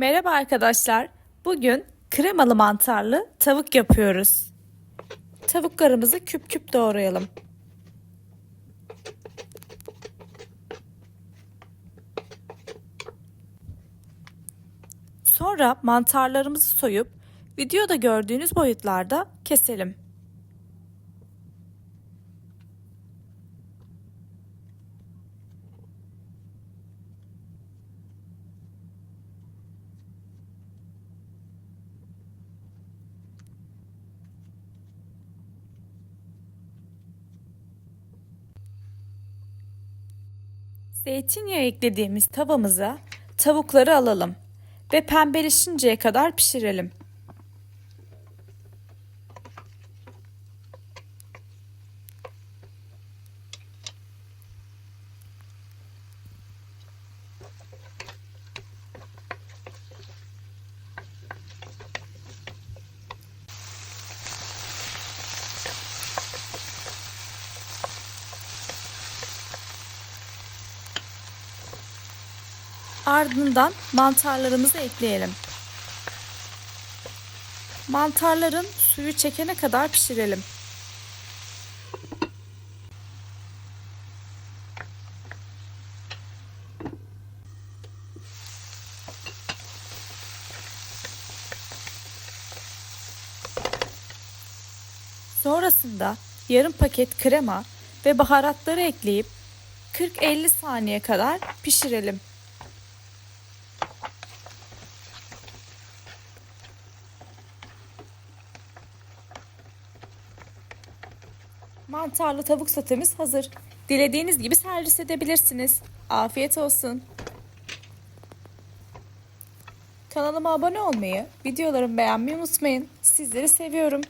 Merhaba arkadaşlar. Bugün kremalı mantarlı tavuk yapıyoruz. Tavuklarımızı küp küp doğrayalım. Sonra mantarlarımızı soyup videoda gördüğünüz boyutlarda keselim. Zeytinyağı eklediğimiz tavamıza tavukları alalım ve pembeleşinceye kadar pişirelim. Ardından mantarlarımızı ekleyelim. Mantarların suyu çekene kadar pişirelim. Sonrasında yarım paket krema ve baharatları ekleyip 40-50 saniye kadar pişirelim. Mantarlı tavuk sotemiz hazır. Dilediğiniz gibi servis edebilirsiniz. Afiyet olsun. Kanalıma abone olmayı, videolarımı beğenmeyi unutmayın. Sizleri seviyorum.